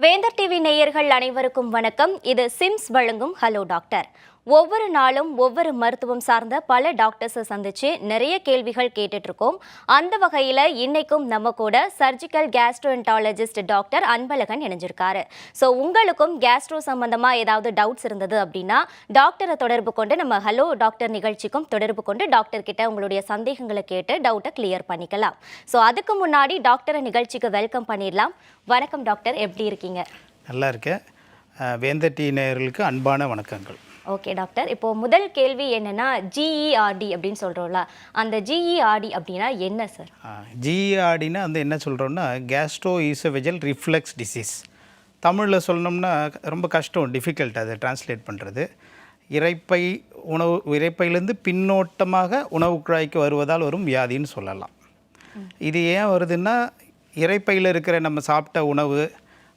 வேந்தர் டிவி நேயர்கள் அனைவருக்கும் வணக்கம். இது சிம்ஸ் வழங்கும் ஹலோ டாக்டர் ஒவ்வொரு நாளும் ஒவ்வொரு மருத்துவம் சார்ந்த பல டாக்டர்ஸை சந்திச்சு நிறைய கேள்விகள் கேட்டுட்டு இருக்கோம் அந்த வகையில் இன்னைக்கும் நம்ம கூட சர்ஜிக்கல் கேஸ்ட்ரோஎன்டாலஜிஸ்ட் டாக்டர் அன்பழகன் இணைஞ்சிருக்காரு. ஸோ உங்களுக்கும் கேஸ்ட்ரோ சம்பந்தமாக ஏதாவது டவுட்ஸ் இருந்தது அப்படின்னா டாக்டரை தொடர்பு கொண்டு நம்ம ஹலோ டாக்டர் நிகழ்ச்சிக்கும் தொடர்பு கொண்டு டாக்டர் கிட்ட உங்களுடைய சந்தேகங்களை கேட்டு டவுட்டை கிளியர் பண்ணிக்கலாம். ஸோ அதுக்கு முன்னாடி டாக்டரை நிகழ்ச்சிக்கு வெல்கம் பண்ணிடலாம். வணக்கம் டாக்டர் எப்படி இருக்கீங்க? நல்லா இருக்கேன். வேந்தர் டி நேயர்களுக்கு அன்பான வணக்கங்கள். ஓகே டாக்டர் இப்போ முதல் கேள்வி என்னன்னா ஜிஇஆர்டி அப்படின்னு சொல்றோம்ல. அந்த ஜிஇஆர்டி அப்படின்னா என்ன சார் ஜிஇஆர்டினா வந்து என்ன சொல்கிறோம்னா கேஸ்ட்ரோ ஈசோவெஜல் ரிஃப்ளெக்ஸ் டிசீஸ் தமிழில் சொல்லணும்னா ரொம்ப கஷ்டம் டிஃபிகல்ட் அதை டிரான்ஸ்லேட் பண்ணுறது இறைப்பை உணவு இறைப்பையிலேருந்து பின்னோட்டமாக உணவு குழாய்க்கு வருவதால் வரும் வியாதின்னு சொல்லலாம். இது ஏன் வருதுன்னா இரைப்பையில் இருக்கிற நம்ம சாப்பிட்ட உணவு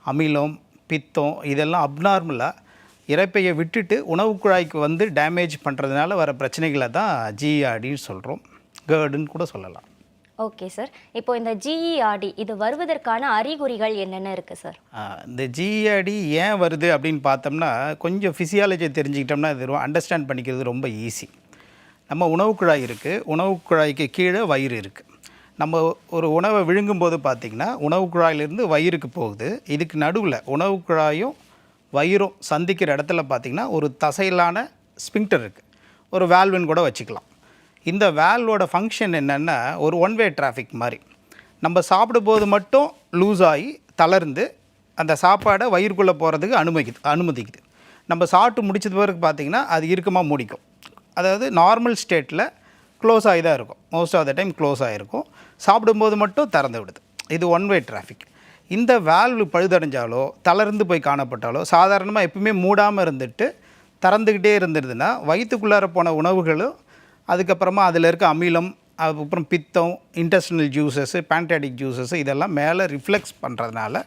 அமிலம் பித்தம் இதெல்லாம் அப்நார்மலாக இரைப்பையை விட்டுட்டு உணவு குழாய்க்கு வந்து டேமேஜ் பண்ணுறதுனால வர பிரச்சனைகளை தான் ஜிஆர்டின்னு சொல்கிறோம் கேர்டுன்னு கூட சொல்லலாம். ஓகே சார் இப்போ இந்த ஜிஇஆர்டி இது வருவதற்கான அறிகுறிகள் என்னென்ன இருக்கு சார் இந்த ஜிஆர்டி ஏன் வருது அப்படின்னு பார்த்தோம்னா கொஞ்சம் ஃபிசியாலஜி தெரிஞ்சுக்கிட்டோம்னா இது அண்டர்ஸ்டாண்ட் பண்ணிக்கிறது ரொம்ப ஈஸி நம்ம உணவு குழாய் இருக்குது உணவு குழாய்க்கு கீழே வயிறு இருக்குது நம்ம ஒரு உணவை விழுங்கும்போது பார்த்திங்கன்னா உணவு குழாயிலிருந்து வயிறுக்கு போகுது. இதுக்கு நடுவில் உணவு குழாயும் வயிறும் சந்திக்கிற இடத்துல பார்த்திங்கன்னா ஒரு தசையிலான ஸ்பிங்டர் இருக்குது ஒரு வேல்வுன்னு கூட வச்சுக்கலாம். இந்த வேல்வோட ஃபங்க்ஷன் என்னென்னா ஒரு ஒன் வே டிராஃபிக் மாதிரி. நம்ம சாப்பிடும்போது மட்டும் லூஸ் ஆகி தளர்ந்து அந்த சாப்பாடை வயிறுக்குள்ளே போகிறதுக்கு அனுமதிக்குது அனுமதிக்குது. நம்ம சாப்பிட்டு முடிச்சது பிறகு பார்த்திங்கன்னா அது இறுக்கமாக முடிக்கும். அதாவது நார்மல் ஸ்டேட்டில் க்ளோஸ் ஆகி தான் இருக்கும். Most of the time close ஆகிருக்கும் சாப்பிடும்போது மட்டும் திறந்து விடுது. இது ஒன் வே டிராஃபிக் இந்த வேல்வு பழுதடைஞ்சாலோ தளர்ந்து போய் காணப்பட்டாலோ சாதாரணமாக எப்பவுமே மூடாமல் இருந்துட்டு திறந்துக்கிட்டே இருந்துருதுன்னா வயிற்றுக்குள்ளார போன உணவுகளும் அதுக்கப்புறமா அதில் இருக்க அமிலம் அதுக்கப்புறம் பித்தம் இன்டெஸ்டினல் ஜூஸஸ் பேண்டாடிக் ஜூஸஸ் இதெல்லாம் மேலே ரிஃப்ளெக்ஸ் பண்ணுறதுனால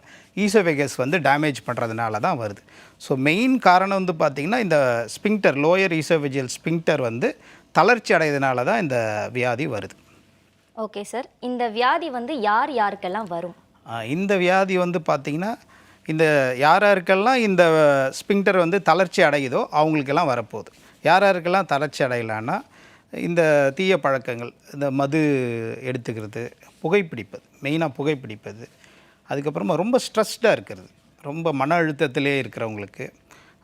ஈசோவேகஸ் வந்து டேமேஜ் பண்ணுறதுனால தான் வருது. ஸோ மெயின் காரணம் வந்து பார்த்திங்கன்னா இந்த ஸ்பிங்டர் லோயர் ஈசோவெஜியல் ஸ்பிங்டர் வந்து தளர்ச்சி அடையதுனால தான் இந்த வியாதி வருது. ஓகே சார் இந்த வியாதி வந்து யார் யாருக்கெல்லாம் வரும்? இந்த வியாதி வந்து பார்த்திங்கன்னா இந்த யார் யாருக்கெல்லாம் இந்த ஸ்பிங்டர் வந்து தளர்ச்சி அடையுதோ அவங்களுக்கெல்லாம் வரப்போகுது. யார் யாருக்கெல்லாம் தளர்ச்சி அடையலான்னா இந்த தீய பழக்கங்கள் இந்த மது எடுத்துக்கிறது புகைப்பிடிப்பது மெயினாக புகைப்பிடிப்பது அதுக்கப்புறமா ரொம்ப ஸ்ட்ரெஸ்டாக இருக்கிறது. ரொம்ப மன அழுத்தத்திலே இருக்கிறவங்களுக்கு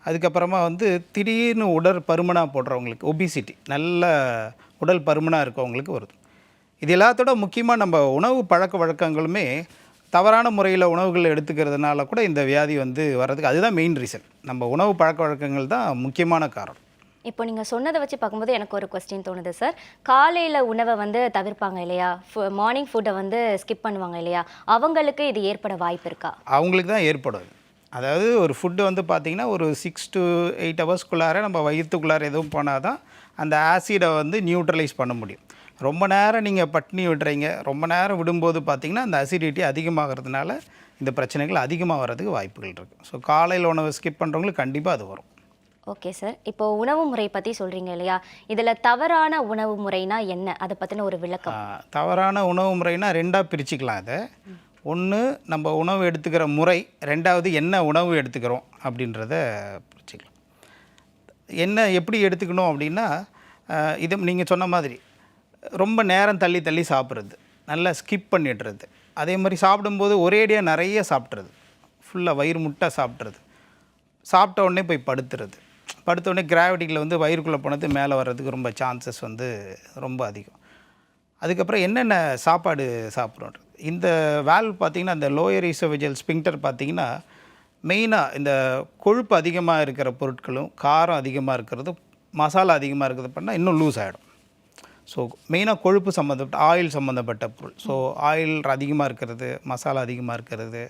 அதுக்கப்புறமா வந்து திடீர்னு உடல் பருமனாக போடுறவங்களுக்கு ஒபிசிட்டி நல்ல உடல் பருமனாக இருக்கவங்களுக்கு வருது. இது எல்லாத்தோட முக்கியமாக நம்ம உணவு பழக்க வழக்கங்களுமே தவறான முறையில் உணவுகள் எடுத்துக்கிறதுனால கூட இந்த வியாதி வந்து வர்றதுக்கு அதுதான் மெயின் ரீசன் நம்ம உணவு பழக்க வழக்கங்கள் தான் முக்கியமான காரணம். இப்போ நீங்கள் சொன்னதை வச்சு பார்க்கும்போது எனக்கு ஒரு கொஸ்டின் தோணுது சார் காலையில் உணவை வந்து தவிர்ப்பாங்க இல்லையா? மார்னிங் ஃபுட்டை வந்து ஸ்கிப் பண்ணுவாங்க இல்லையா? அவங்களுக்கு இது ஏற்பட வாய்ப்பு இருக்கா? அவங்களுக்கு தான் ஏற்படும். அது. அதாவது ஒரு ஃபுட்டு வந்து பார்த்திங்கன்னா ஒரு சிக்ஸ் to எயிட் ஹவர்ஸ்க்குள்ளார நம்ம வயிற்றுக்குள்ளார எதுவும் போனால் தான் அந்த ஆசிடை வந்து நியூட்ரலைஸ் பண்ண முடியும். ரொம்ப நேரம் நீங்கள் பட்னி விடுறீங்க. ரொம்ப நேரம் விடும்போது பார்த்திங்கன்னா அந்த அசிடிட்டி அதிகமாகிறதுனால இந்த பிரச்சனைகள் அதிகமாக வர்றதுக்கு வாய்ப்புகள் இருக்குது ஸோ காலையில் உணவை ஸ்கிப் பண்ணுறவங்களுக்கு கண்டிப்பாக அது வரும். ஓகே சார் இப்போ உணவு முறை பற்றி சொல்கிறீங்க இல்லையா? இதில் தவறான உணவு முறைனா என்ன? அதை பற்றின ஒரு விளக்கம். தவறான உணவு முறைனா ரெண்டாக பிரிச்சுக்கலாம் அதை ஒன்று நம்ம உணவு எடுத்துக்கிற முறை ரெண்டாவது என்ன உணவு எடுத்துக்கிறோம் அப்படின்றத பிரிச்சுக்கலாம். என்ன எப்படி எடுத்துக்கணும் அப்படின்னா இது நீங்கள் சொன்ன மாதிரி ரொம்ப நேரம் தள்ளி தள்ளி சாப்பிட்றது. நல்லா ஸ்கிப் பண்ணிடுறது. அதே மாதிரி சாப்பிடும்போது ஒரேடியாக நிறைய சாப்பிட்றது. ஃபுல்லாக வயிறு முட்டை சாப்பிட்றது. சாப்பிட்ட உடனே போய் படுத்துறது. படுத்த உடனே கிராவிட்டியில் வந்து வயிறுக்குள்ளே போனது மேலே வர்றதுக்கு ரொம்ப சான்சஸ் வந்து ரொம்ப அதிகம். அதுக்கப்புறம் என்னென்ன சாப்பாடு சாப்பிட்றோம் இந்த வேல்வ் பார்த்திங்கன்னா இந்த லோயர் ஈசோவிஜல் ஸ்பிங்டர் பார்த்திங்கன்னா மெயினாக இந்த கொழுப்பு அதிகமாக இருக்கிற பொருட்களும் காரம் அதிகமாக இருக்கிறது மசாலா அதிகமாக இருக்கிறது பண்ணால் இன்னும் லூஸ் ஆகிடும் ஸோ மெயினாக கொழுப்பு சம்மந்தப்பட்ட ஆயில் சம்மந்தப்பட்ட பொருள். ஸோ ஆயில் அதிகமாக இருக்கிறது மசாலா அதிகமாக இருக்கிறது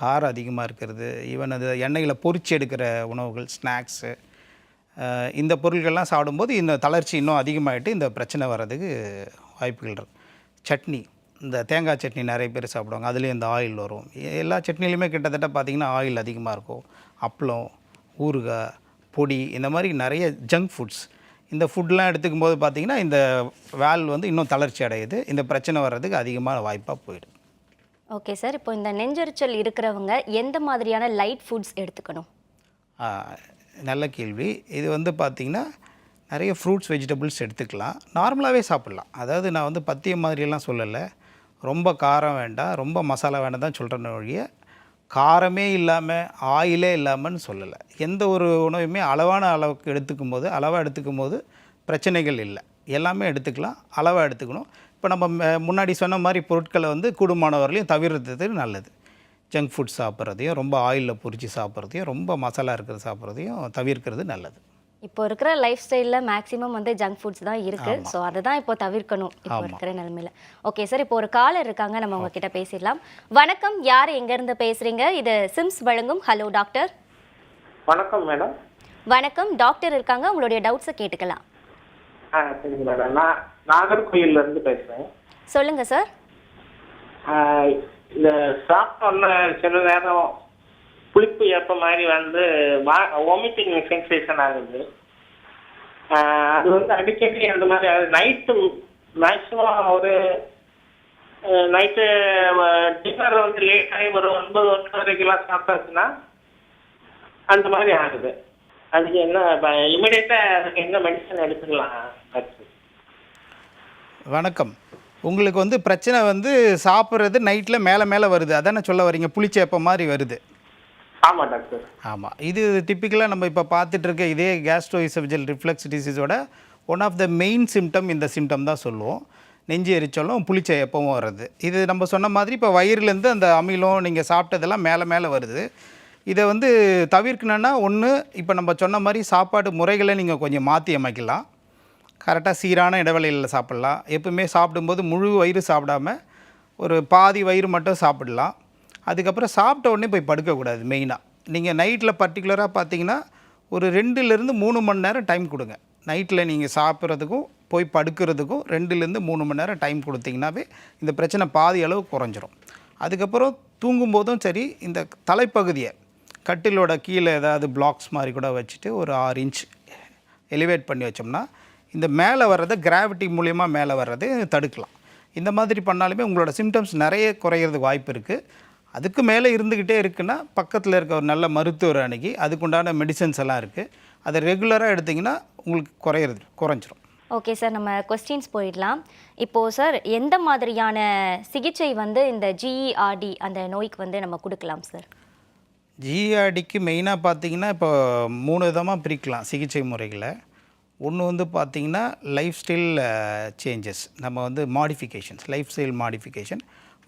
காரம் அதிகமாக இருக்கிறது ஈவன் அது எண்ணெயில் பொறிச்சு எடுக்கிற உணவுகள் ஸ்நாக்ஸு இந்த பொருட்கள்லாம் சாப்பிடும்போது இந்த தளர்ச்சி இன்னும் அதிகமாகிட்டு இந்த பிரச்சனை வர்றதுக்கு வாய்ப்புகள் இருக்கு. சட்னி இந்த தேங்காய் சட்னி நிறைய பேர் சாப்பிடுவாங்க அதுலேயும் இந்த ஆயில் வரும். எல்லா சட்னிலையுமே கிட்டத்தட்ட பார்த்திங்கன்னா ஆயில் அதிகமாக இருக்கும். அப்பளம் ஊறுகாய் பொடி இந்த மாதிரி நிறைய ஜங்க் ஃபுட்ஸ் இந்த ஃபுட்லாம் எடுத்துக்கும் போது பார்த்திங்கன்னா இந்த வால்வ் வந்து இன்னும் தளர்ச்சி அடையுது. இந்த பிரச்சனை வர்றதுக்கு அதிகமான வாய்ப்பாக போயிடுது ஓகே சார். இப்போ இந்த நெஞ்செரிச்சல் இருக்கிறவங்க எந்த மாதிரியான லைட் ஃபுட்ஸ் எடுத்துக்கணும்? நல்ல கேள்வி. இது வந்து பார்த்திங்கன்னா நிறைய ஃப்ரூட்ஸ் வெஜிடபிள்ஸ் எடுத்துக்கலாம். நார்மலாகவே சாப்பிட்லாம். அதாவது நான் வந்து பத்தியம் மாதிரியெல்லாம் சொல்லலை. ரொம்ப காரம் வேண்டாம் ரொம்ப மசாலா வேண்டாம் தான் சொல்கிறேன் ஒழிய காரமே இல்லாமல் ஆயிலே இல்லாமல்னு சொல்லலை. எந்த ஒரு உணவுமே அளவான அளவுக்கு எடுத்துக்கும் போது அளவாக எடுத்துக்கும் போது பிரச்சனைகள் இல்லை. எல்லாமே எடுத்துக்கலாம் அளவாக எடுத்துக்கணும். இப்போ நம்ம ம- முன்னாடி சொன்ன மாதிரி பொருட்களை வந்து கூடுமானவர்களையும் தவிர்த்தது நல்லது. ஜங்க் ஃபுட் சாப்பிட்றதையும் ரொம்ப ஆயிலில் பொறிச்சு சாப்பிட்றதையும் ரொம்ப மசாலா இருக்கிறது சாப்பிட்றதையும் தவிர்க்கிறது நல்லது. இப்போ இருக்கிற லைஃப் ஸ்டைலில் மேக்ஸிமம் வந்து ஜங்க் ஃபுட்ஸ் தான் இருக்கு. ஸோ அதை தான் இப்போ தவிர்க்கணும் இப்போ. இருக்கிற நிலைமையில. ஓகே சார் இப்போ ஒரு காலர் இருக்காங்க. நம்ம உங்ககிட்ட பேசிடலாம். வணக்கம். யார் எங்கேருந்து பேசுறீங்க? இது சிம்ஸ் வழங்கும். ஹலோ டாக்டர் வணக்கம் மேடம் வணக்கம். டாக்டர் இருக்காங்க. உங்களுடைய டவுட்ஸை கேட்டுக்கலாம். நான் நாகர்கோயில்ல இருந்து பேசுறேன். சொல்லுங்க சார் இந்த சாப்பிட்டோன்ன சில நேரம் புளிப்பு ஏப்ப மாதிரி வந்து வாமிட்டிங் சென்சேஷன் ஆகுது. அது வந்து அடிக்கடி அந்த மாதிரி நைட்டு மேக்ஸிமம் ஒரு நைட்டு டின்னர் வந்து லேட் ஆகி ஒரு ஒன்பது ஒன்பதரைக்கெல்லாம் சாப்பிட்டாச்சுன்னா அந்த மாதிரி ஆகுது. அதுக்கு என்ன இமிடியேட்டாக அதுக்கு என்ன மெடிசன் எடுத்துக்கலாம் வணக்கம். உங்களுக்கு வந்து பிரச்சனை வந்து சாப்பிட்றது நைட்டில் மேலே மேலே வருது. அதானே சொல்ல வரீங்க புளிச்சேப்ப மாதிரி வருது. ஆமாம் டாக்டர். ஆமாம் இது டிப்பிக்கலாக நம்ம இப்போ பார்த்துட்டு இருக்க இதே gastroesophageal reflux டிசீஸோட one of the main symptom இந்த சிம்டம் தான் சொல்லுவோம். நெஞ்சு எரிச்சலும் புளிச்ச எப்பவும் வர்றது. இது நம்ம சொன்ன மாதிரி இப்போ வயிறுலேருந்து அந்த அமிலம் நீங்கள் சாப்பிட்டதெல்லாம் மேலே மேலே வருது. இதை வந்து தவிர்க்கணுன்னா ஒன்று இப்போ நம்ம சொன்ன மாதிரி சாப்பாடு முறைகளை நீங்கள் கொஞ்சம் மாற்றி அமைக்கலாம். கரெக்டாக சீரான இடைவெளியில் சாப்பிட்லாம். எப்பவுமே சாப்பிடும்போது முழு வயிறு சாப்பிடாம ஒரு பாதி வயிறு மட்டும் சாப்பிடலாம். அதுக்கப்புறம் சாப்பிட்ட உடனே போய் படுக்கக்கூடாது மெயினாக நீங்கள் நைட்டில் பர்டிகுலராக பார்த்தீங்கன்னா ஒரு ரெண்டுலேருந்து மூணு மணி நேரம் டைம் கொடுங்க. நைட்டில் நீங்கள் சாப்பிட்றதுக்கும் போய் படுக்கிறதுக்கும் ரெண்டுலேருந்து மூணு மணி நேரம் டைம் கொடுத்தீங்கன்னாவே இந்த பிரச்சனை பாதி அளவு குறைஞ்சிரும். அதுக்கப்புறம் தூங்கும்போதும் சரி இந்த தலைப்பகுதியை கட்டிலோட கீழே ஏதாவது பிளாக்ஸ் மாதிரி கூட வச்சுட்டு ஒரு ஆறு இன்ச் எலிவேட் பண்ணி வச்சோம்னா இந்த மேலே வர்றதை கிராவிட்டி மூலியமாக மேலே வர்றதை தடுக்கலாம். இந்த மாதிரி பண்ணாலுமே உங்களோட சிம்டம்ஸ் நிறைய குறையிறதுக்கு வாய்ப்பு இருக்குது அதுக்கு மேலே இருந்துக்கிட்டே இருக்குன்னா பக்கத்தில் இருக்க ஒரு நல்ல மருத்துவர் அணுகி அதுக்குண்டான மெடிசன்ஸ் எல்லாம் இருக்குது அதை ரெகுலராக எடுத்திங்கன்னா உங்களுக்கு குறையிறது குறைஞ்சிரும். ஓகே சார் நம்ம கொஸ்டின்ஸ் போயிடலாம். இப்போது சார் எந்த மாதிரியான சிகிச்சை வந்து இந்த ஜிஇஆர்டி அந்த நோய்க்கு வந்து நம்ம கொடுக்கலாம் சார் ஜிஆர்டிக்கு மெயினாக பார்த்தீங்கன்னா இப்போ மூணு விதமாக பிரிக்கலாம் சிகிச்சை முறைகளை. ஒன்று வந்து பார்த்தீங்கன்னா லைஃப் ஸ்டைல் சேஞ்சஸ் நம்ம வந்து மாடிஃபிகேஷன்ஸ் லைஃப் ஸ்டைல் மாடிஃபிகேஷன்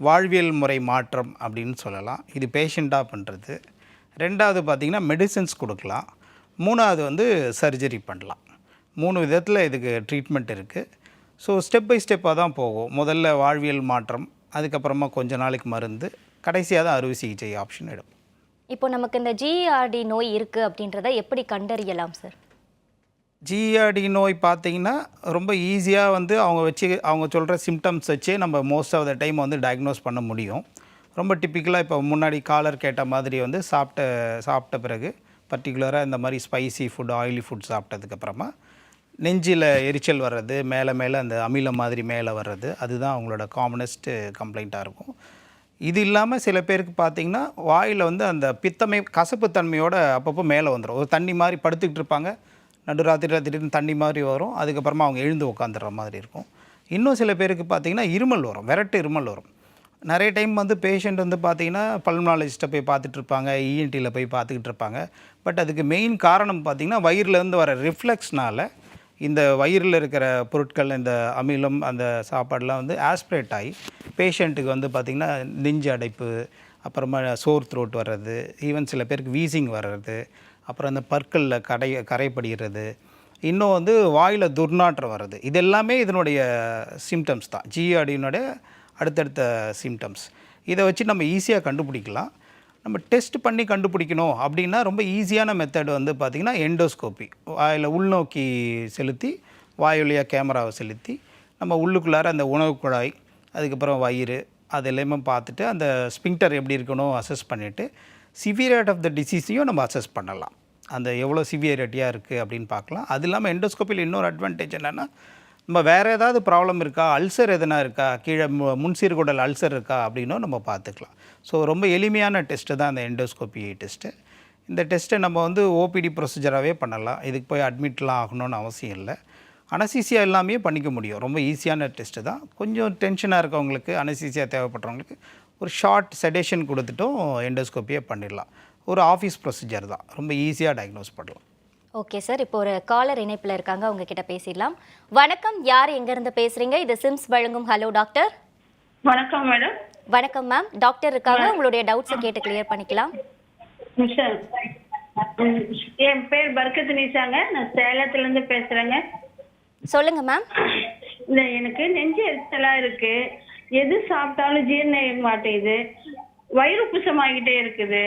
வாழ்வியல் முறை மாற்றம் அப்படின்னு சொல்லலாம். இது பேஷண்ட்டாக பண்ணுறது ரெண்டாவது பார்த்தீங்கன்னா மெடிசின்ஸ் கொடுக்கலாம். மூணாவது வந்து சர்ஜரி பண்ணலாம். மூணு விதத்தில் இதுக்கு ட்ரீட்மெண்ட் இருக்குது ஸோ ஸ்டெப் பை ஸ்டெப்பாக தான் போகும். முதல்ல வாழ்வியல் மாற்றம் அதுக்கப்புறமா கொஞ்ச நாளைக்கு மருந்து கடைசியாக தான் அறுவை சிகிச்சை ஆப்ஷன் எடுப்போம். இப்போ நமக்கு இந்த ஜிஆர்டி நோய் இருக்குது அப்படின்றத எப்படி கண்டறியலாம் சார் ஜிஆர்டி நோய் பார்த்தீங்கன்னா ரொம்ப ஈஸியாக வந்து அவங்க வச்சு அவங்க சொல்கிற சிம்டம்ஸ் வச்சே நம்ம மோஸ்ட் ஆஃப் த டைம் வந்து டயக்னோஸ் பண்ண முடியும். ரொம்ப டிப்பிக்கலாக இப்போ முன்னாடி காலர் கேட்ட மாதிரி வந்து சாப்பிட்ட சாப்பிட்ட பிறகு பர்டிகுலராக இந்த மாதிரி ஸ்பைசி ஃபுட் ஆயிலி ஃபுட் சாப்பிட்டதுக்கப்புறமா நெஞ்சில் எரிச்சல் வர்றது மேலே மேலே அந்த அமிலம் மாதிரி மேலே வர்றது அதுதான் அவங்களோட காமனஸ்ட்டு கம்ப்ளைண்ட்டாக இருக்கும். இது இல்லாமல் சில பேருக்கு பார்த்தீங்கன்னா வாயில் வந்து அந்த பித்தமை கசப்பு தன்மையோட அப்பப்போ மேலே வந்துடும் ஒரு தண்ணி மாதிரி படுத்துக்கிட்டு இருப்பாங்க. நடுராத்திரியில் திடீர்னு தண்ணி மாதிரி வரும். அதுக்கப்புறமா அவங்க எழுந்து உட்காந்துடுற மாதிரி இருக்கும். இன்னும் சில பேருக்கு பார்த்தீங்கன்னா இருமல் வரும். விரட்டு இருமல் வரும். நிறைய டைம் வந்து பேஷண்ட் வந்து பார்த்தீங்கன்னா பல்மனாலஜிஸ்ட்டை போய் பார்த்துட்டு இருப்பாங்க. இஎன்டியில் போய் பார்த்துக்கிட்டு இருப்பாங்க. பட் அதுக்கு மெயின் காரணம் பார்த்தீங்கன்னா வயிறுலேருந்து வர ரிஃப்ளெக்ஸ்னால் இந்த வயிறில் இருக்கிற பொருட்கள் இந்த அமிலம் அந்த சாப்பாடெலாம் வந்து ஆஸ்பிரேட் ஆகி பேஷண்ட்டுக்கு வந்து பார்த்திங்கன்னா நெஞ்சு அடைப்பு அப்புறமா சோர் த்ரோட் வர்றது ஈவன் சில பேருக்கு வீசிங் வர்றது அப்புறம் அந்த பற்களில் கடை கரைப்படுகிறது. இன்னும் வந்து வாயில் துர்நாற்றம் வர்றது இது எல்லாமே இதனுடைய சிம்டம்ஸ் தான். ஜிஆர்டினுடைய அடுத்தடுத்த சிம்டம்ஸ் இதை வச்சு நம்ம ஈஸியாக கண்டுபிடிக்கலாம். நம்ம டெஸ்ட் பண்ணி கண்டுபிடிக்கணும் அப்படின்னா ரொம்ப ஈஸியான மெத்தட் வந்து பார்த்திங்கன்னா எண்டோஸ்கோப்பி வாயில் உள்நோக்கி செலுத்தி வாய் வழியாக கேமராவை செலுத்தி நம்ம உள்ளுக்குள்ளார அந்த உணவு குழாய் அதுக்கப்புறம் வயிறு அது எல்லாமே பார்த்துட்டு அந்த ஸ்பிங்டர் எப்படி இருக்கணும் அசஸ் பண்ணிவிட்டு சிவியரேட் ஆஃப் த டிசீஸையும் நம்ம அசஸ் பண்ணலாம். அந்த எவ்வளோ சிவியரிட்டியாக இருக்குது அப்படின்னு பார்க்கலாம். அது இல்லாமல் எண்டோஸ்கோப்பியில் இன்னொரு அட்வான்டேஜ் என்னென்னா நம்ம வேறு ஏதாவது ப்ராப்ளம் இருக்கா அல்சர் எதனா இருக்கா கீழே மு- முன்சீர்குடல் அல்சர் இருக்கா அப்படின்னும் நம்ம பார்த்துக்கலாம். ஸோ ரொம்ப எளிமையான டெஸ்ட்டு தான் அந்த எண்டோஸ்கோபி டெஸ்ட்டு இந்த டெஸ்ட்டை நம்ம வந்து ஓபிடி ப்ரொசீஜராகவே பண்ணலாம். இதுக்கு போய் அட்மிட்லாம் ஆகணும்னு அவசியம் இல்லை. அனசீசியா எல்லாமே பண்ணிக்க முடியும். ரொம்ப ஈஸியான டெஸ்ட்டு தான். கொஞ்சம் டென்ஷனாக இருக்கவங்களுக்கு அனசீசியா தேவைப்படுறவங்களுக்கு ஒரு ஷார்ட் செடேஷன் கொடுத்துட்டும் எண்டோஸ்கோப்பியே பண்ணிடலாம். ஒரு ஆஃபீஸ் ப்ரொசீஜர் தான். ரொம்ப ஈஸியாக டயக்னோஸ் பண்ணலாம். ஓகே சார் இப்போ ஒரு காலர் இணைப்பில் இருக்காங்க. அவங்க கிட்ட பேசிடலாம். வணக்கம். யார் எங்கேருந்து பேசுறீங்க? இது சிம்ஸ் வழங்கும். ஹலோ டாக்டர் வணக்கம் மேடம் வணக்கம் மேம் டாக்டர் இருக்காங்க. உங்களுடைய டவுட்ஸை கேட்டு கிளியர் பண்ணிக்கலாம். என் பேர் பர்கத் நிஷாங்க. நான் சேலத்துல இருந்து பேசுறேங்க. சொல்லுங்க மேம் இந்த எனக்கு நெஞ்சு எரிச்சலா இருக்கு. எது சாப்பிட்டாலும் ஜீரணம் மாட்டேங்குது. வயிறு புஷமாகிட்டே இருக்குது.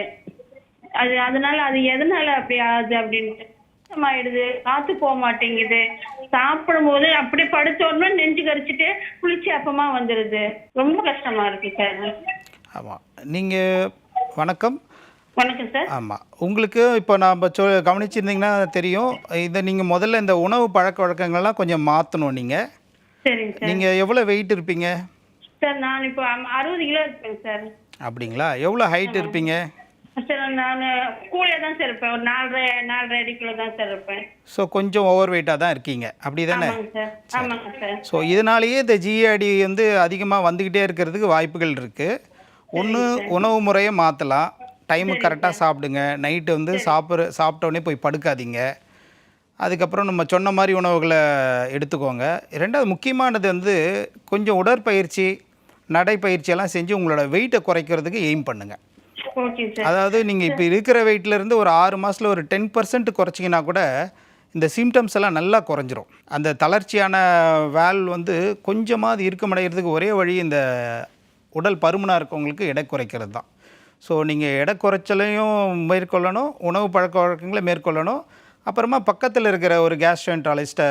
அது அதனால அது எதனால அப்படி ஆகுது அப்படின்ட்டு புஷமாயிடுது காத்து போக மாட்டேங்குது. சாப்பிடும்போது அப்படியே படுத்த உடனே நெஞ்சு கரிச்சிட்டு குளிச்சு அப்பமா வந்துடுது ரொம்ப கஷ்டமா இருக்கு சார். ஆமாம் நீங்கள் வணக்கம். வணக்கம் சார். ஆமாம் உங்களுக்கு இப்போ நாம் சொ கவனிச்சிருந்தீங்கன்னா தெரியும். இதை நீங்கள் முதல்ல இந்த உணவு பழக்க வழக்கங்கள்லாம் கொஞ்சம் மாற்றணும் நீங்கள் சரிங்க சார். நீங்கள் எவ்வளோ வெயிட் இருப்பீங்க? சார் நான் இப்போ அறுபது கிலோ இருப்பேன் சார். அப்படிங்களா? எவ்வளோ ஹைட் இருப்பீங்க? சார் நான் கூலியா தான் சார் இருப்பேன். ஒரு நாலரை நாலரை அடி கிலோ தான் சார் இருப்பேன். ஸோ கொஞ்சம் ஓவர் வெயிட்டாக தான் இருக்கீங்க. அப்படி தானே? ஆமாங்க சார். ஸோ இதனாலேயே இந்த ஜிஏடி வந்து அதிகமாக வந்துக்கிட்டே இருக்கிறதுக்கு வாய்ப்புகள் இருக்குது ஒன்று உணவு முறையை மாற்றலாம் டைமு கரெக்டாக சாப்பிடுங்க. நைட்டு வந்து சாப்பிட்ற சாப்பிட்டோன்னே போய் படுக்காதீங்க. அதுக்கப்புறம் நம்ம சொன்ன மாதிரி உணவுகளை எடுத்துக்கோங்க. ரெண்டாவது முக்கியமானது வந்து கொஞ்சம் உடற்பயிற்சி நடைப்பயிற்சியெல்லாம் செஞ்சு உங்களோட வெயிட்டை குறைக்கிறதுக்கு எய்ம் பண்ணுங்கள் அதாவது நீங்கள் இப்போ இருக்கிற இருந்து ஒரு ஆறு மாதத்தில் ஒரு டென் பர்சன்ட் குறைச்சிங்கன்னா கூட இந்த சிம்டம்ஸ் எல்லாம் நல்லா குறைஞ்சிரும். அந்த தளர்ச்சியான வேல் வந்து கொஞ்சமாவது இறுக்கமடைகிறதுக்கு ஒரே வழி இந்த உடல் பருமனாக இருக்கவங்களுக்கு எடை குறைக்கிறது தான். ஸோ நீங்கள் எடை குறைச்சலையும் மேற்கொள்ளணும் உணவு பழக்க வழக்கங்களை மேற்கொள்ளணும். அப்புறமா பக்கத்தில் இருக்கிற ஒரு கேஸ்ட்ரென்டாலஜிஸ்ட்டை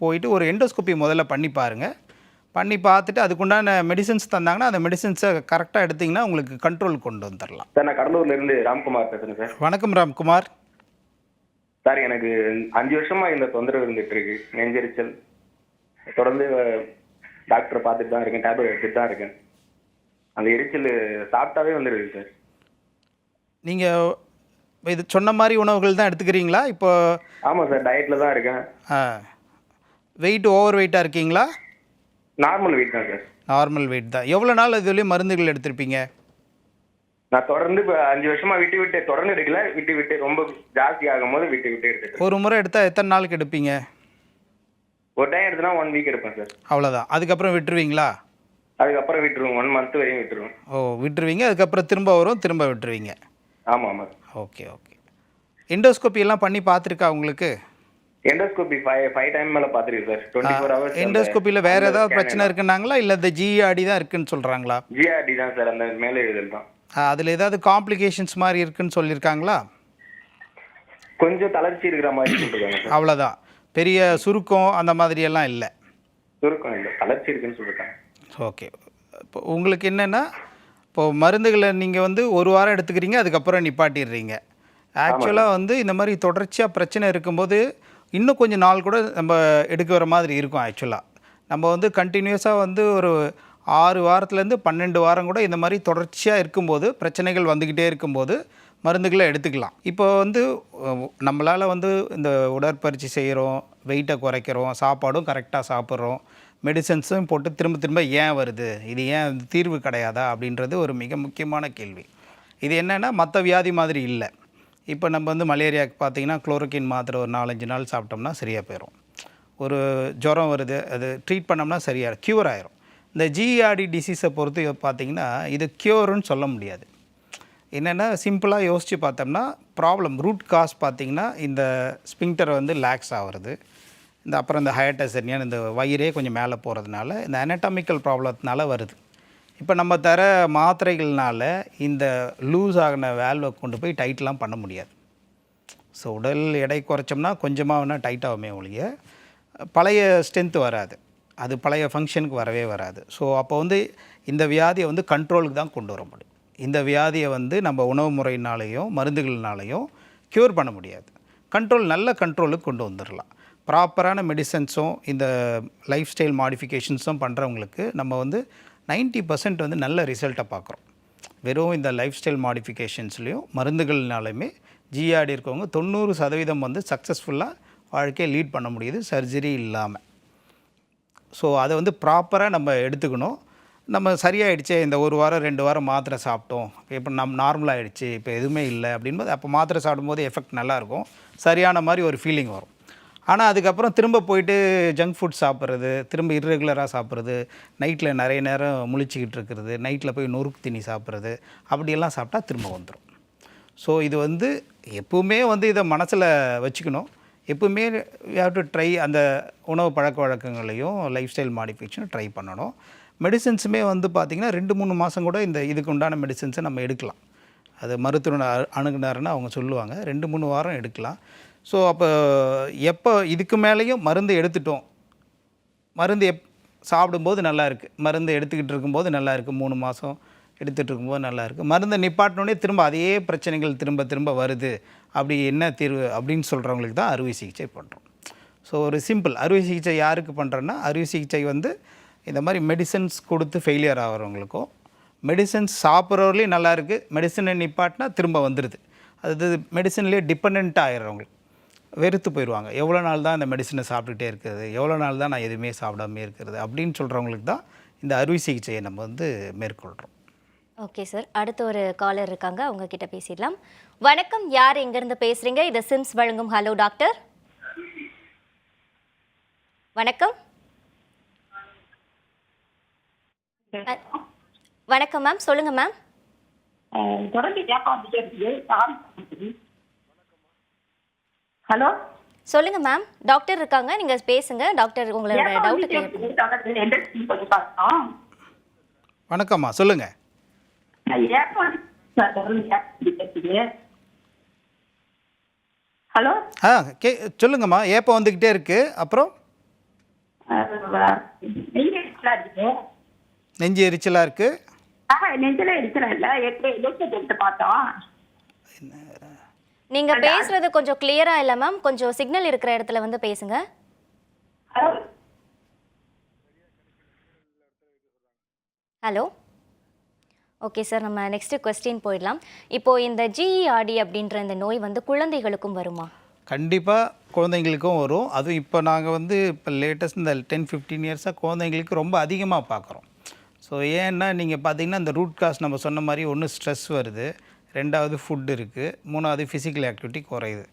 போயிட்டு ஒரு எண்டோஸ்கோப்பி முதல்ல பண்ணி பாருங்கள் பண்ணி பார்த்துட்டு அதுக்குண்டான மெடிசின்ஸ் தந்தாங்கன்னா அந்த மெடிசின்ஸை கரெக்டாக எடுத்திங்கன்னா உங்களுக்கு கண்ட்ரோல் கொண்டு வந்துடலாம் சார் நான் கடலூர்ல இருந்து ராம்குமார் பேசுறேன் சார். வணக்கம் ராம்குமார். சார் எனக்கு அஞ்சு வருஷமா இந்த தொந்தரவு இருந்துட்டு இருக்கு. நெஞ்செரிச்சல். தொடர்ந்து டாக்டரை பார்த்துட்டு தான் இருக்கேன் டேப்லெட் எடுத்துட்டு தான் இருக்கேன். அந்த எரிச்சல் சாப்பிட்டாவே வந்துடுது சார். நீங்கள் இது சொன்ன மாதிரி உணவுகள் தான் எடுத்துக்கிறீங்களா? இப்போ ஆமாம் சார் டயட்ல தான் இருக்கேன். வெயிட் ஓவர் வெயிட்டாக இருக்கீங்களா? நார்மல் வெயிட் தான் சார் நார்மல் வெயிட் தான். எவ்வளோ நாள் இதுலேயும் மருந்துகள் எடுத்திருப்பீங்க? நான் தொடர்ந்து இப்போ அஞ்சு வருஷமா விட்டு விட்டு தொடர்ந்து எடுக்கல விட்டு விட்டு ரொம்ப ஜாஸ்தி ஆகும் போது விட்டு விட்டு எடுத்துட்டு ஒரு முறை எடுத்தால் எத்தனை நாளுக்கு எடுப்பீங்க? ஒரு டைம் எடுத்தனா ஒன் வீக் எடுப்பேன் சார் அவ்வளோதான் அதுக்கப்புறம் விட்டுருவீங்களா? அதுக்கப்புறம் விட்டுருவோம். ஒன் மந்த் வரையும் விட்டுருவோம். ஓ விட்டுருவீங்க. அதுக்கப்புறம் திரும்ப வரும் திரும்ப விட்டுருவீங்க. ஆமாம் ஆமாம் ஓகே ஓகே எண்டோஸ்கோப்பி எல்லாம் பண்ணி பார்த்துருக்கா உங்களுக்கு? எண்டோஸ்கோபி ஃபைவ் ஃபைவ் டைம் மேலே பார்த்துருக்கு சார் டுவெண்ட்டி ஃபோர் ஹவர்ஸ் எண்டோஸ்கோப்பியில் வேறு ஏதாவது பிரச்சனை இருக்குன்னாங்களா? இல்லை இந்த ஜிஆடி தான் இருக்குன்னு சொல்கிறாங்களா ஜிஆர்டி தான் சார் அந்த மேலே எழுதல் தான். அதில் ஏதாவது காம்ப்ளிகேஷன்ஸ் மாதிரி இருக்குன்னு சொல்லியிருக்காங்களா? கொஞ்சம் தளர்ச்சி இருக்கிற மாதிரி சொல்லிருக்காங்க சார் அவ்வளோதான் பெரிய சுருக்கம் அந்த மாதிரியெல்லாம் இல்லை. சுருக்கம் இல்லை தளர்ச்சி இருக்குன்னு சொல்லிருக்காங்க. ஓகே. இப்போ உங்களுக்கு என்னென்னா இப்போ மருந்துகளை நீங்கள் வந்து ஒரு வாரம் எடுத்துக்கிறீங்க அதுக்கப்புறம் நிப்பாட்டிடுறீங்க. ஆக்சுவலாக வந்து இந்த மாதிரி தொடர்ச்சியாக பிரச்சனை இருக்கும்போது இன்னும் கொஞ்சம் நாள் கூட நம்ம எடுக்க வர மாதிரி இருக்கும் ஆக்சுவலாக நம்ம வந்து கண்டினியூஸாக வந்து ஒரு ஆறு வாரத்துலேருந்து பன்னெண்டு வாரம் கூட இந்த மாதிரி தொடர்ச்சியாக இருக்கும்போது பிரச்சனைகள் வந்துக்கிட்டே இருக்கும்போது மருந்துகளை எடுத்துக்கலாம். இப்போ வந்து நம்மளால் வந்து இந்த உடற்பயிற்சி செய்கிறோம் வெயிட்டை குறைக்கிறோம் சாப்பாடும் கரெக்டாக சாப்பிட்றோம். மெடிசன்ஸும் போட்டு திரும்ப திரும்ப ஏன் வருது? இது ஏன் தீர்வு கிடையாதா? அப்படின்றது ஒரு மிக முக்கியமான கேள்வி. இது என்னென்னா மற்ற வியாதி மாதிரி இல்லை. இப்போ நம்ம வந்து மலேரியாவுக்கு பார்த்தீங்கன்னா குளோரோக்கின் மாத்திரை ஒரு நாலஞ்சு நாள் சாப்பிட்டோம்னா சரியாக போயிடும் ஒரு ஜுரம் வருது அது ட்ரீட் பண்ணோம்னா சரியாக க்யூர் ஆயிரும். இந்த ஜிஆர்டி டிசீஸை பொறுத்து பார்த்தீங்கன்னா இது க்யூர்னு சொல்ல முடியாது. என்னென்னா சிம்பிளாக யோசித்து பார்த்தோம்னா ப்ராப்ளம் ரூட் காஸ் பார்த்திங்கன்னா இந்த ஸ்பிங்டர் வந்து லேக்ஸ் ஆகிறது. இந்த அப்புறம் இந்த ஹயட்டசர்னியான் இந்த வயிறே கொஞ்சம் மேலே போகிறதுனால இந்த அனட்டாமிக்கல் ப்ராப்ளத்தினால வருது. இப்போ நம்ம தர மாத்திரைகள்னால இந்த லூஸ் ஆகின வேல்வை கொண்டு போய் டைட்லாம் பண்ண முடியாது. ஸோ உடல் எடை குறைச்சோம்னா கொஞ்சமாக வேணால் டைட் ஆகுமே ஒழிய பழைய ஸ்ட்ரென்த் வராது. அது பழைய ஃபங்க்ஷனுக்கு வரவே வராது. ஸோ அப்போ வந்து இந்த வியாதியை வந்து கண்ட்ரோலுக்கு தான் கொண்டு வர முடியும். இந்த வியாதியை வந்து நம்ம உணவு முறையினாலேயும் மருந்துகள்னாலையும் க்யூர் பண்ண முடியாது. கண்ட்ரோல் நல்ல கண்ட்ரோலுக்கு கொண்டு வந்துடலாம். ப்ராப்பரான மெடிசன்ஸும் இந்த லைஃப் ஸ்டைல் மாடிஃபிகேஷன்ஸும் பண்ணுறவங்களுக்கு நம்ம வந்து 90% பர்சன்ட் வந்து நல்ல ரிசல்ட்டை பார்க்குறோம். வெறும் இந்த லைஃப் ஸ்டைல் மாடிஃபிகேஷன்ஸ்லேயும் மருந்துகள்னாலுமே ஜிஆடி இருக்கவங்க தொண்ணூறு சதவீதம் வந்து சக்ஸஸ்ஃபுல்லாக வாழ்க்கையை லீட் பண்ண முடியுது சர்ஜரி இல்லாமல் ஸோ அதை வந்து ப்ராப்பராக நம்ம எடுத்துக்கணும். நம்ம சரியாயிடுச்சே இந்த ஒரு வாரம் ரெண்டு வாரம் மாத்திரை சாப்பிட்டோம். இப்போ நம்ம நார்மலாகிடுச்சு இப்போ எதுவுமே இல்லை அப்படின்போது அப்போ மாத்திரை சாப்பிடும்போது எஃபெக்ட் நல்லாயிருக்கும். சரியான மாதிரி ஒரு ஃபீலிங் வரும். ஆனால் அதுக்கப்புறம் திரும்ப போயிட்டு ஜங்க் ஃபுட் சாப்பிட்றது திரும்ப இர்ரெகுலராக சாப்பிட்றது நைட்டில் நிறைய நேரம் முழிச்சிக்கிட்டு இருக்கிறது நைட்டில் போய் நொறுக்கு தீனி சாப்பிட்றது அப்படியெல்லாம் சாப்பிட்டா திரும்ப வந்துடும் ஸோ இது வந்து எப்பவுமே வந்து இதை மனசில் வச்சுக்கணும். எப்பவுமே ஹேவ் டு ட்ரை அந்த உணவு பழக்க வழக்கங்களையும் லைஃப் ஸ்டைல் மாடிஃபிகேஷனும் ட்ரை பண்ணணும். மெடிசின்ஸுமே வந்து பார்த்திங்கன்னா ரெண்டு மூணு மாதம் கூட இந்த இதுக்கு உண்டான மெடிசின்ஸை நம்ம எடுக்கலாம். அது மருத்துவ அ- அணுகுனாருன்னு அவங்க சொல்லுவாங்க. ரெண்டு மூணு வாரம் எடுக்கலாம். ஸோ அப்போ எப்போ இதுக்கு மேலேயும் மருந்து எடுத்துட்டோம். மருந்து எப் சாப்பிடும்போது நல்லா இருக்குது மருந்து எடுத்துக்கிட்டு இருக்கும்போது நல்லா இருக்குது மூணு மாதம் எடுத்துகிட்டு இருக்கும்போது நல்லா இருக்குது மருந்தை நிப்பாட்டினோடனே திரும்ப அதே பிரச்சனைகள் திரும்ப திரும்ப வருது. அப்படி என்ன தீர்வு அப்படின்னு சொல்கிறவங்களுக்கு தான் அறுவை சிகிச்சை பண்ணுறோம் ஸோ ஒரு சிம்பிள். அறுவை சிகிச்சை யாருக்கு பண்ணுறோன்னா அறுவை சிகிச்சை வந்து இந்த மாதிரி மெடிசன்ஸ் கொடுத்து ஃபெயிலியர் ஆகிறவங்களுக்கும் மெடிசன்ஸ் சாப்பிட்றவர்களையும் நல்லா இருக்குது மெடிசனை நிப்பாட்டினா திரும்ப வந்துடுது அது மெடிசன்லேயே டிபெண்ட் ஆகிடுறவங்களுக்கு வெறுத்து போயிடுவாங்க. எவ்வளோ நாள் தான் இந்த மெடிசனை சாப்பிட்டுட்டே இருக்கிறது? எவ்வளோ நாள் தான் நான் எதுவுமே சாப்பிடாம இருக்கிறது? அப்படின்னு சொல்கிறவங்களுக்கு தான் இந்த அறுவை சிகிச்சையை நம்ம வந்து மேற்கொள்கிறோம் ஓகே சார். அடுத்து ஒரு காலர் இருக்காங்க. அவங்க கிட்ட பேசிடலாம். வணக்கம். யார் எங்கேருந்து பேசுறீங்க? இது சிம்ஸ் வழங்கும். Hello doctor. வணக்கம். வணக்கம் மேம். சொல்லுங்க மேம். தொடர்ந்து ஹலோ? சொல்லுங்க மேம். டாக்டர் இருக்காங்க. நீங்க பேசுங்க. டாக்டர் உங்களோட டவுட் வணக்கம்மா. கேட்குது ஹலோ? ஆ கே சொல்லுங்கம்மா. ஏப்போ வந்துக்கிட்டே இருக்குது அப்புறம்? நெஞ்செரிச்சலா இருக்கு. நெஞ்சு எரிச்சலாக இருக்குது ஆஹா நெஞ்சில இருக்கிறேன் இல்ல. பார்த்தோம். நீங்க பேசுறது கொஞ்சம் கிளியரா இல்ல மேம் கொஞ்சம் சிக்னல் இருக்கிற இடத்துல வந்து பேசுங்க. ஹலோ ஓகே சார் நம்ம நெக்ஸ்ட் கொஸ்டின் போயிடலாம். இப்போ இந்த ஜிஇஆர்டி அப்படின்ற இந்த நோய் வந்து குழந்தைகளுக்கும் வருமா? கண்டிப்பாக குழந்தைங்களுக்கும் வரும். அதுவும் இப்போ நாங்கள் வந்து இப்போ லேட்டஸ்ட் இந்த டென் ஃபிஃப்டீன் இயர்ஸாக குழந்தைங்களுக்கு ரொம்ப அதிகமாக பார்க்குறோம் ஸோ ஏன்னா நீங்கள் பார்த்தீங்கன்னா இந்த ரூட் காஸ் நம்ம சொன்ன மாதிரி ஒன்று ஸ்ட்ரெஸ் வருது. ரெண்டாவது ஃபுட் இருக்குது மூணாவது ஃபிசிக்கல் ஆக்டிவிட்டி குறையுது.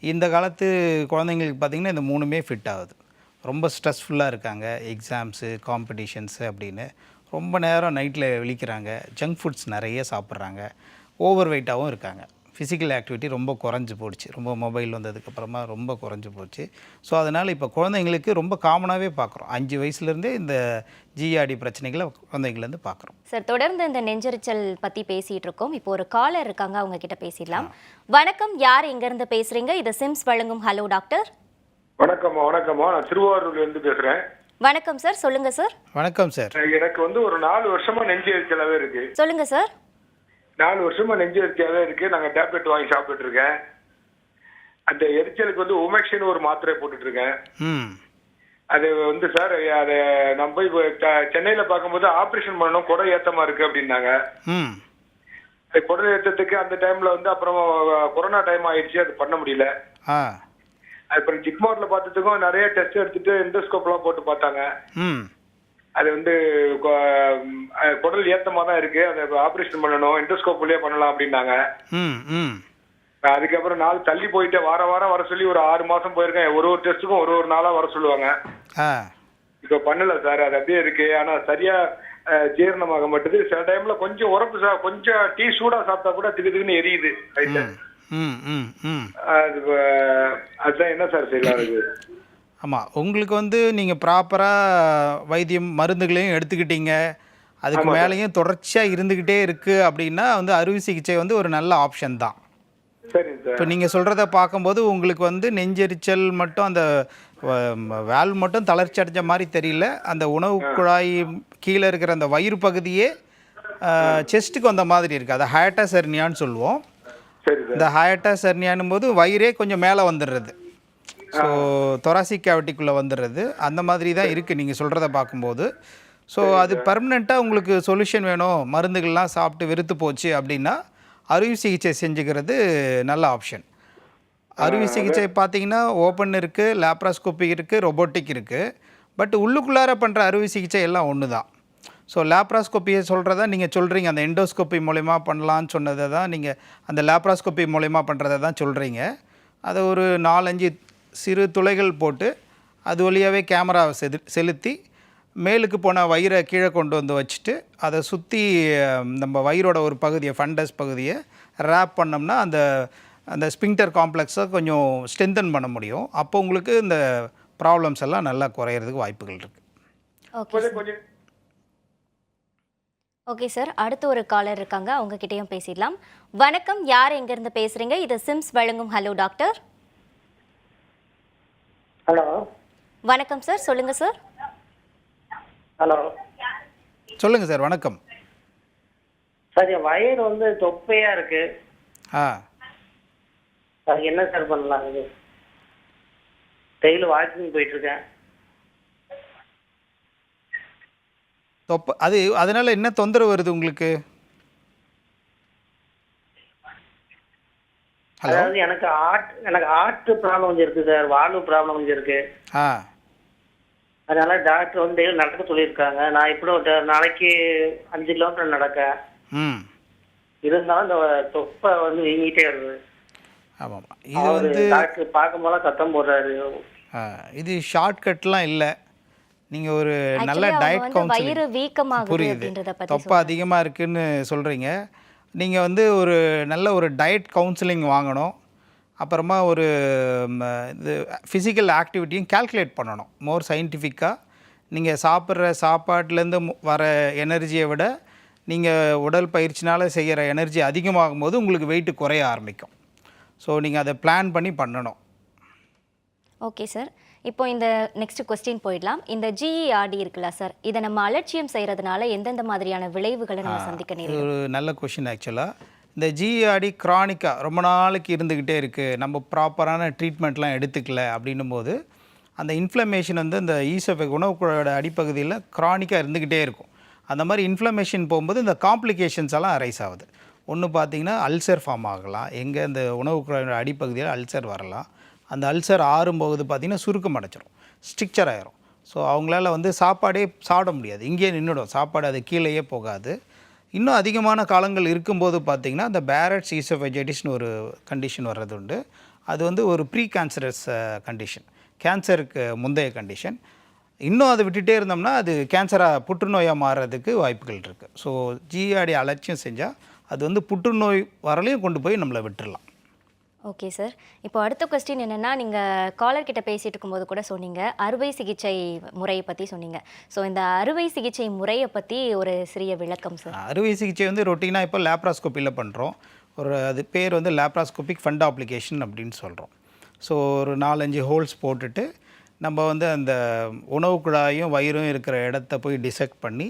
இந்த காலத்து குழந்தைங்களுக்கு பார்த்திங்கன்னா இந்த மூணுமே ஃபிட் ஆகுது. ரொம்ப ஸ்ட்ரெஸ்ஃபுல்லாக இருக்காங்க. எக்ஸாம்ஸு காம்படிஷன்ஸு அப்படின்னு. ரொம்ப நேரம் நைட்டில் விழிக்கிறாங்க. ஜங்க் ஃபுட்ஸ் நிறைய சாப்பிட்றாங்க. ஓவர் வெயிட்டாகவும் இருக்காங்க. ஃபிசிக்கல் ஆக்டிவிட்டி ரொம்ப குறைஞ்சி போச்சு. ரொம்ப மொபைல் வந்ததுக்கப்புறமா ரொம்ப குறைஞ்சி போச்சு. ஸோ அதனால் இப்போ குழந்தைங்களுக்கு ரொம்ப காமனாகவே பார்க்குறோம் அஞ்சு வயசுலேருந்தே இந்த ஜிஆர்டி பிரச்சனைகளை குழந்தைங்கள்லேருந்து பார்க்குறோம் சார் தொடர்ந்து இந்த நெஞ்செரிச்சல் பத்தி பேசிட்டு இருக்கோம் இப்போ ஒரு காலர் இருக்காங்க அவங்க கிட்ட பேசிடலாம் வணக்கம் யார் எங்க இருந்து பேசுறீங்க? இது சிம்ஸ் வழங்கும். ஹலோ டாக்டர் வணக்கம்மா வணக்கம்மா நான் திருவாரூர்ல இருந்து பேசுறேன். வணக்கம் சார் சொல்லுங்க சார் வணக்கம் சார் எனக்கு வந்து ஒரு நாலு வருஷமா நெஞ்சு எரிச்சலாவே இருக்கு. சொல்லுங்க சார் நாலு வருஷமா நெஞ்சு எரிச்சலாவே இருக்கு. நாங்க டேப்லெட் வாங்கி சாப்பிட்டுட்டு இருக்கேன். அந்த எரிச்சலுக்கு வந்து உமெக்ஷன் ஒரு மாத்திரை போட்டுட்டு இருக்கேன். ம். அது வந்து சார் அதை நம்ம போய் சென்னையில பார்க்கும்போது ஆபரேஷன் பண்ணணும் குடை ஏத்தமா இருக்கு அப்படின்னாங்க. குடல் ஏத்தத்துக்கு அந்த டைம்ல வந்து அப்புறம் கொரோனா டைம் ஆயிடுச்சு அது பண்ண முடியல. அப்புறம் ஜிப்மார்ல பார்த்ததுக்கும் நிறைய டெஸ்ட் எடுத்துட்டு எண்டோஸ்கோப் எல்லாம் போட்டு பார்த்தாங்க. ம். அது வந்து குடல் ஏத்தமா தான் இருக்கு. அதை ஆபரேஷன் பண்ணணும் எண்டோஸ்கோப்லயே பண்ணலாம் அப்படின்னாங்க. அதுக்கப்புறம் நாள் தள்ளி போயிட்டு வார வாரம் வர சொல்லி ஒரு ஆறு மாசம் போயிருக்கேன். ஒரு ஒரு டெஸ்ட்டுக்கும் ஒரு ஒரு நாளா வர சொல்லுவாங்க. இப்ப பண்ணல சார் அது அப்படியே இருக்கு. ஆனா சரியா ஜீரணமாக மாட்டுது. சில டைம்ல கொஞ்சம் உரப்பு சா கொஞ்சம் டீ சூடா சாப்பிட்டா கூட திக்கு திக்குன்னு எரியுது அதுதான் என்ன சார் செய்யலாம் அதுக்கு ஆமாம் உங்களுக்கு வந்து நீங்கள் ப்ராப்பராக வைத்தியம் மருந்துகளையும் எடுத்துக்கிட்டீங்க. அதுக்கு மேலேயும் தொடர்ச்சியாக இருந்துக்கிட்டே இருக்குது அப்படின்னா வந்து அறுவை சிகிச்சை வந்து ஒரு நல்ல ஆப்ஷன் தான். இப்போ நீங்கள் சொல்கிறத பார்க்கும்போது உங்களுக்கு வந்து நெஞ்செரிச்சல் மட்டும் அந்த வேல் மட்டும் தளர்ச்சி அடைஞ்ச மாதிரி தெரியல. அந்த உணவு குழாய் கீழே இருக்கிற அந்த வயிறு பகுதியே செஸ்ட்டுக்கு வந்த மாதிரி இருக்குது அதை ஹயட்டா செர்னியான்னு சொல்லுவோம். இந்த ஹயட்டா செர்னியானும் போது வயிறே கொஞ்சம் மேலே வந்துடுறது. ஸோ தொராசிக் கேவிட்டிக்குள்ளே வந்துடுறது அந்த மாதிரி தான் இருக்குது நீங்கள் சொல்கிறத பார்க்கும்போது ஸோ அது பர்மனெண்ட்டாக உங்களுக்கு சொல்யூஷன் வேணும். மருந்துகள்லாம் சாப்பிட்டு வெறுத்து போச்சு அப்படின்னா அறுவை சிகிச்சை செஞ்சுக்கிறது நல்ல ஆப்ஷன் அறுவை சிகிச்சை பார்த்தீங்கன்னா ஓப்பன் இருக்குது லேப்ராஸ்கோபி இருக்குது ரொபோட்டிக் இருக்குது பட் உள்ளுக்குள்ளார பண்ணுற அறுவை சிகிச்சை எல்லாம் ஒன்று தான் ஸோ லேப்ராஸ்கோப்பியை சொல்கிறதா நீங்கள் சொல்கிறீங்க அந்த எண்டோஸ்கோப்பி மூலயமா பண்ணலான்னு சொன்னதை தான் நீங்கள் அந்த லேப்ராஸ்கோப்பி மூலயமா பண்ணுறதை தான் சொல்கிறீங்க அதை ஒரு நாலஞ்சு சிறு துளைகள் போட்டு அது வழியாகவே கேமராவை செது செலுத்தி மேலுக்கு போன வயிறை கீழே கொண்டு வந்து வச்சுட்டு அதை சுற்றி நம்ம வயிறோட ஒரு பகுதியை ஃபண்டஸ் பகுதியை ரேப் பண்ணோம்னா அந்த அந்த ஸ்பிங்டர் காம்ப்ளெக்ஸை கொஞ்சம் ஸ்ட்ரென்தன் பண்ண முடியும். அப்போ உங்களுக்கு இந்த ப்ராப்ளம்ஸ் எல்லாம் நல்லா குறையிறதுக்கு வாய்ப்புகள் இருக்குது ஓகே சார் ஓகே சார் அடுத்து ஒரு காலர் இருக்காங்க. அவங்க கிட்டயும் பேசிடலாம். வணக்கம். யார் எங்கேருந்து பேசுறீங்க? இது சிம்ஸ் வழங்கும். Hello doctor hello. வணக்கம் சார் சொல்லுங்க சார். ஹலோ. சொல்லுங்கள் சார் வணக்கம். சார் என் வயிறு வந்து தொப்பையா இருக்கு. ஆ. அதுக்கு என்ன சார் பண்ணலாம் இது? டெய்லி வாக்கிங் போயிட்டு இருக்கேன் தொப்ப அது அதனால் என்ன தொந்தரவு வருது உங்களுக்கு? அதாவது எனக்கு ஆர்ட் எனக்கு ஹார்ட் ப்ராப்ளம் கொஞ்சம் இருக்கு சார் வால்வு ப்ராப்ளம் கொஞ்சம் இருக்கு. ஆ. அதனால டாக்டர் வந்து டெய்லி நடக்க சொல்லியிருக்காங்க. நான் இப்படி ஒரு நாளைக்கு அஞ்சு கிலோமீட்டர் நடக்கேன் ம். இருந்தாலும் இந்த தொப்பை வந்து வீங்கிட்டே இருக்குது ஆமாம். இது வந்து டாக்டர் பார்க்கும் போல சத்தம் போடுறாரு. இது ஷார்ட்கட்லாம் இல்லை. நீங்கள் ஒரு நல்ல டயட் கவுன்சிலிங் புரியுது. தொப்பை அதிகமாக இருக்குன்னு சொல்கிறீங்க நீங்கள் வந்து ஒரு நல்ல ஒரு டயட் கவுன்சிலிங் வாங்கணும். அப்புறமா ஒரு இது ஃபிசிக்கல் ஆக்டிவிட்டியும் கால்குலேட் பண்ணணும். மோர் சயின்டிஃபிக்காக நீங்கள் சாப்பிட்ற சாப்பாட்டிலேருந்து வர எனர்ஜியை விட நீங்கள் உடல் பயிற்சினால் செய்கிற எனர்ஜி அதிகமாகும் போது உங்களுக்கு வெயிட் குறைய ஆரம்பிக்கும். ஸோ நீங்கள் அதை பிளான் பண்ணி பண்ணணும். ஓகே சார் இப்போ இந்த நெக்ஸ்ட் கொஸ்டின் போயிடலாம். இந்த ஜிஇஆர்டி இருக்குல்ல சார் இதை நம்ம அலட்சியம் செய்யறதுனால எந்தெந்த மாதிரியான விளைவுகளை நம்ம சந்திக்க ஒரு நல்ல கொஷின் ஆக்சுவலாக இந்த ஜிஆடி க்ரானிக்காக ரொம்ப நாளைக்கு இருந்துக்கிட்டே இருக்குது நம்ம ப்ராப்பரான ட்ரீட்மெண்ட்லாம் எடுத்துக்கல அப்படின்னும் போது அந்த இன்ஃப்ளமேஷன் வந்து இந்த ஈசோஃபெக் உணவுக்குழாயோட அடிப்பகுதியில் க்ரானிக்காக இருந்துக்கிட்டே இருக்கும். அந்த மாதிரி இன்ஃப்ளமேஷன் போகும்போது இந்த காம்ப்ளிகேஷன்ஸ் எல்லாம் அரைஸ் ஆகுது. ஒன்று பார்த்தீங்கன்னா அல்சர் ஃபார்ம் ஆகலாம். எங்கே இந்த உணவுக்குழாயோட அடிப்பகுதியில் அல்சர் வரலாம். அந்த அல்சர் ஆறும்போது பார்த்திங்கன்னா சுருக்கம் அடைச்சிரும் ஸ்ட்ரிக்சர் ஆகிரும் ஸோ அவங்களால வந்து சாப்பாடே சாப்பிட முடியாது. இங்கேயே நின்றுடும் சாப்பாடு அது கீழேயே போகாது. இன்னும் அதிகமான காலங்கள் இருக்கும்போது பார்த்திங்கன்னா அந்த பேரட்ஸ் ஈசோஃபெஜைட்டிஸ்னு ஒரு கண்டிஷன் வர்றது உண்டு. அது வந்து ஒரு ப்ரீ கேன்சரஸ் கண்டிஷன் கேன்சருக்கு முந்தைய கண்டிஷன் இன்னும் அதை விட்டுட்டே இருந்தோம்னா அது கேன்சராக புற்றுநோயாக மாறுறதுக்கு வாய்ப்புகள் இருக்குது ஸோ ஜிஆடி அலட்சியம் செஞ்சால் அது வந்து புற்றுநோய் வரலையும் கொண்டு போய் நம்மளை விட்டுடலாம் ஓகே சார் இப்போ அடுத்த கொஸ்டின் என்னென்னா நீங்கள் காலர் கிட்ட பேசிட்டு இருக்கும்போது கூட சொன்னீங்க. அறுவை சிகிச்சை முறையை பற்றி சொன்னீங்க. ஸோ இந்த அறுவை சிகிச்சை முறையை பற்றி ஒரு சிறிய விளக்கம் சார் அறுவை சிகிச்சை வந்து ரொட்டீனாக இப்போ லேப்ராஸ்கோப்பியில் பண்ணுறோம் ஒரு அது பேர் வந்து லேப்ராஸ்கோபிக் ஃபண்ட் அப்ளிகேஷன் அப்படின்னு சொல்கிறோம் ஸோ ஒரு நாலஞ்சு ஹோல்ஸ் போட்டுட்டு நம்ம வந்து அந்த உணவு குழாயும் வயிறும் இருக்கிற இடத்த போய் டிசெக்ட் பண்ணி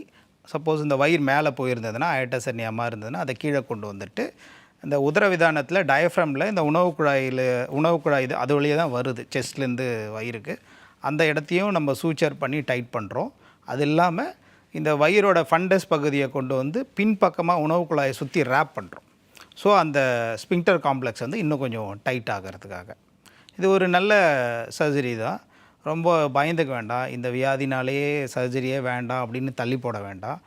சப்போஸ் இந்த வயிறு மேலே போயிருந்ததுன்னா அயட்டசன்னியமாக இருந்ததுன்னா அதை கீழே கொண்டு வந்துட்டு இந்த உதரவிதானத்தில் டயஃப்ரமில் இந்த உணவு குழாயில் உணவு குழாய் இது அது வழியே தான் வருது. செஸ்ட்லேருந்து வயிறுக்கு. அந்த இடத்தையும் நம்ம சூச்சர் பண்ணி டைட் பண்ணுறோம் அது இல்லாமல் இந்த வயிறோட ஃபண்டஸ் பகுதியை கொண்டு வந்து பின்பக்கமாக உணவு குழாயை சுற்றி ரேப் பண்ணுறோம் ஸோ அந்த ஸ்பிங்டர் காம்ப்ளெக்ஸ் வந்து இன்னும் கொஞ்சம் டைட் ஆகிறதுக்காக. இது ஒரு நல்ல சர்ஜரி தான். ரொம்ப பயந்துக்க வேண்டாம். இந்த வியாதினாலேயே சர்ஜரியே வேண்டாம் அப்படின்னு தள்ளி போட வேண்டாம்.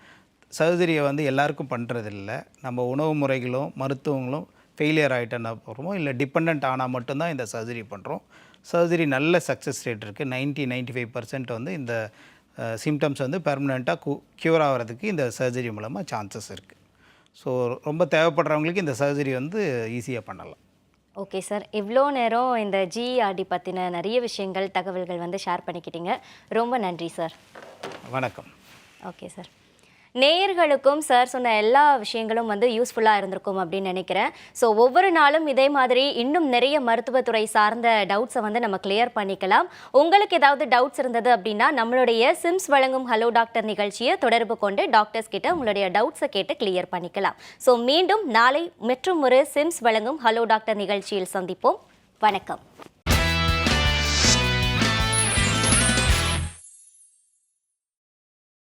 சர்ஜரியை வந்து எல்லாருக்கும் பண்ணுறதில்ல நம்ம உணவு முறைகளும் மருத்துவங்களும் ஃபெயிலியர் ஆகிட்டோன்னா போகிறோமோ இல்லை டிபெண்ட் ஆனால் மட்டும்தான் இந்த சர்ஜரி பண்ணுறோம் சர்ஜரி நல்ல சக்ஸஸ் ரேட் இருக்குது நைன்ட்டி நைன்ட்டி ஃபைவ் பர்சன்ட் வந்து இந்த சிம்டம்ஸ் வந்து பெர்மனெண்ட்டாக கு க்யூர் ஆகிறதுக்கு இந்த சர்ஜரி மூலமாக சான்சஸ் இருக்குது ஸோ ரொம்ப தேவைப்படுறவங்களுக்கு இந்த சர்ஜரி வந்து ஈஸியாக பண்ணலாம். ஓகே சார் இவ்வளோ நேரம் இந்த ஜிஆர்டி பற்றின நிறைய விஷயங்கள் தகவல்கள் வந்து ஷேர் பண்ணிக்கிட்டீங்க. ரொம்ப நன்றி சார் வணக்கம். ஓகே சார் நேயர்களுக்கும் சார் சொன்ன எல்லா விஷயங்களும் வந்து யூஸ்ஃபுல்லாக இருந்திருக்கும் அப்படின்னு நினைக்கிறேன். ஸோ ஒவ்வொரு நாளும் இதே மாதிரி இன்னும் நிறைய மருத்துவத்துறை சார்ந்த டவுட்ஸை வந்து நம்ம கிளியர் பண்ணிக்கலாம். உங்களுக்கு ஏதாவது டவுட்ஸ் இருந்தது அப்படின்னா நம்மளுடைய சிம்ஸ் வழங்கும் ஹலோ டாக்டர் நிகழ்ச்சியை தொடர்பு கொண்டு டாக்டர்ஸ் கிட்ட உங்களுடைய டவுட்ஸை கேட்டு கிளியர் பண்ணிக்கலாம். ஸோ மீண்டும் நாளை மற்றும் ஒரு சிம்ஸ் வழங்கும் ஹலோ டாக்டர் நிகழ்ச்சியில் சந்திப்போம். வணக்கம்.